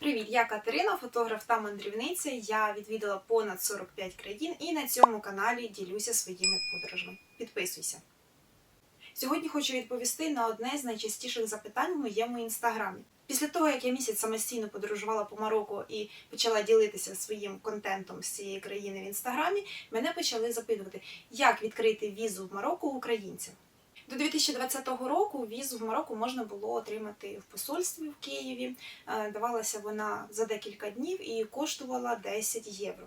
Привіт, я Катерина, фотограф та мандрівниця. Я відвідала понад 45 країн і на цьому каналі ділюся своїми подорожами. Підписуйся. Сьогодні хочу відповісти на одне з найчастіших запитань в моєму інстаграмі. Після того, як я місяць самостійно подорожувала по Марокко і почала ділитися своїм контентом з цієї країни в інстаграмі, мене почали запитувати, як відкрити візу в Марокко українцям. До 2020 року візу в Марокко можна було отримати в посольстві в Києві. Е, Давалася вона за декілька днів і коштувала 10 євро.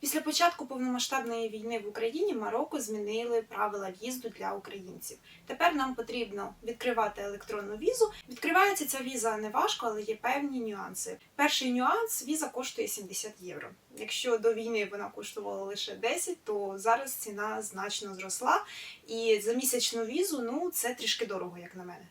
Після початку повномасштабної війни в Україні Марокко змінили правила в'їзду для українців. Тепер нам потрібно відкривати електронну візу. Відкривається ця віза не важко, але є певні нюанси. Перший нюанс віза коштує 70 євро. Якщо до війни вона коштувала лише 10, то зараз ціна значно зросла. І за місячну візу ну це трішки дорого, як на мене.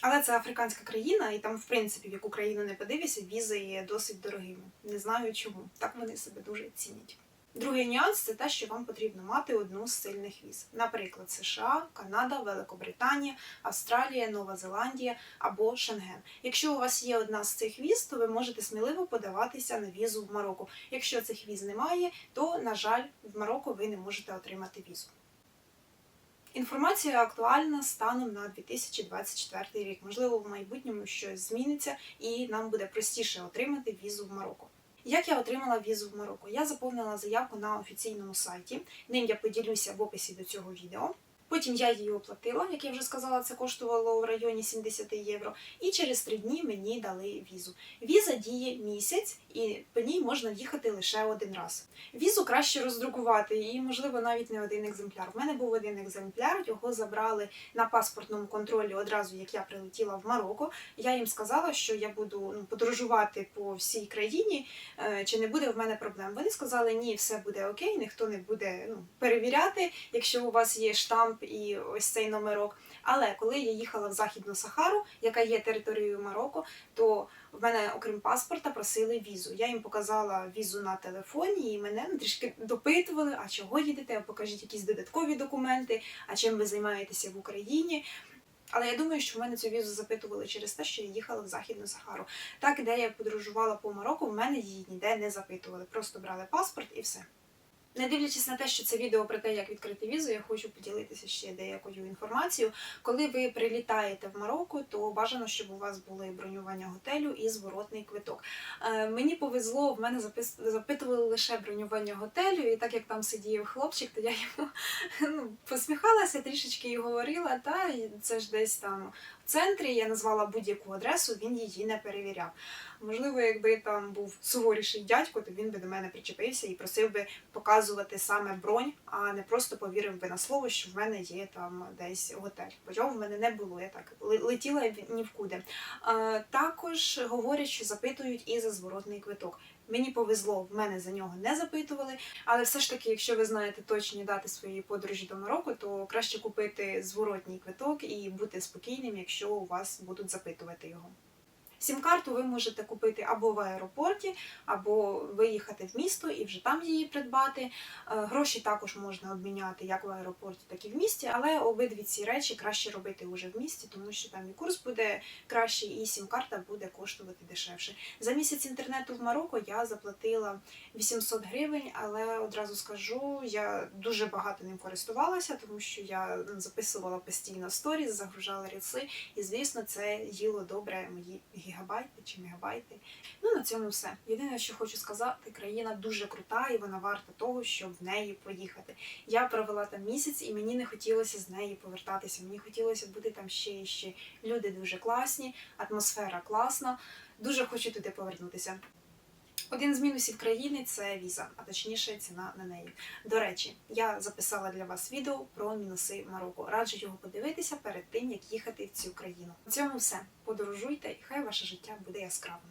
Але це африканська країна, і там, в принципі, в яку країну не подивишся, візи є досить дорогими. Не знаю чому. Так вони себе дуже цінять. Другий нюанс це те, що вам потрібно мати одну з сильних віз. Наприклад, США, Канада, Великобританія, Австралія, Нова Зеландія або Шенген. Якщо у вас є одна з цих віз, то ви можете сміливо подаватися на візу в Марокко. Якщо цих віз немає, то, на жаль, в Марокко ви не можете отримати візу. Інформація актуальна станом на 2024 рік. Можливо, в майбутньому щось зміниться і нам буде простіше отримати візу в Марокко. Як я отримала візу в Марокко? Я заповнила заявку на офіційному сайті. Ним я поділюся в описі до цього відео. Потім я її оплатила, як я вже сказала, це коштувало в районі 70 євро. І через три дні мені дали візу. Віза діє місяць, і по ній можна їхати лише один раз. Візу краще роздрукувати, і, можливо, навіть не один екземпляр. У мене був один екземпляр, його забрали на паспортному контролі одразу, як я прилетіла в Марокко. Я їм сказала, що я буду ну, подорожувати по всій країні, е, чи не буде в мене проблем. Вони сказали, ні, все буде окей, ніхто не буде ну, перевіряти, якщо у вас є штамп і ось цей номерок. Але коли я їхала в Західну Сахару, яка є територією Марокко, то в мене, окрім паспорта, просили візу. Я їм показала візу на телефоні, і мене ну, трішки допитували, а чого їдете, покажіть якісь додаткові документи, а чим ви займаєтеся в Україні. Але я думаю, що в мене цю візу запитували через те, що я їхала в Західну Сахару. Так, де я подорожувала по Марокко, в мене її ніде не запитували. Просто брали паспорт і все. Не дивлячись на те, що це відео про те, як відкрити візу, я хочу поділитися ще деякою інформацією. Коли ви прилітаєте в Марокко, то бажано, щоб у вас були бронювання готелю і зворотний квиток. Е, мені повезло, в мене запис... запитували лише бронювання готелю, і так як там сидів хлопчик, то я йому ну, посміхалася трішечки і говорила, та це ж десь там центрі. Я назвала будь-яку адресу, він її не перевіряв. Можливо, якби там був суворіший дядько, то він би до мене причепився і просив би показувати саме бронь, а не просто повірив би на слово, що в мене є там десь готель. Бо його в мене не було. Я так летіла ні в куди. Е, також говорять, що запитують і за зворотний квиток. Мені повезло, в мене за нього не запитували. Але все ж таки, якщо ви знаєте точні дати своєї подорожі до Марокко, то краще купити зворотній квиток і бути спокійним, якщо у вас будуть запитувати його. Сім-карту ви можете купити або в аеропорті, або виїхати в місто і вже там її придбати. Е, Гроші також можна обміняти як в аеропорті, так і в місті, але обидві ці речі краще робити вже в місті, тому що там і курс буде кращий, і сім-карта буде коштувати дешевше. За місяць інтернету в Марокко я заплатила 800 гривень, але одразу скажу, я дуже багато ним користувалася, тому що я записувала постійно сторіс, загружала рілси, і звісно, це їло добре мої гігабайти чи мегабайти. Ну на цьому все. Єдине, що хочу сказати, країна дуже крута і вона варта того, щоб в неї поїхати. Я провела там місяць, і мені не хотілося з неї повертатися. Мені хотілося бути там ще і ще. Люди дуже класні, атмосфера класна. Дуже хочу туди повернутися. Один з мінусів країни це віза, а точніше ціна на неї. До речі, я записала для вас відео про мінуси Марокко. Раджу його подивитися перед тим, як їхати в цю країну. На цьому все. Подорожуйте, і хай ваше життя буде яскравим.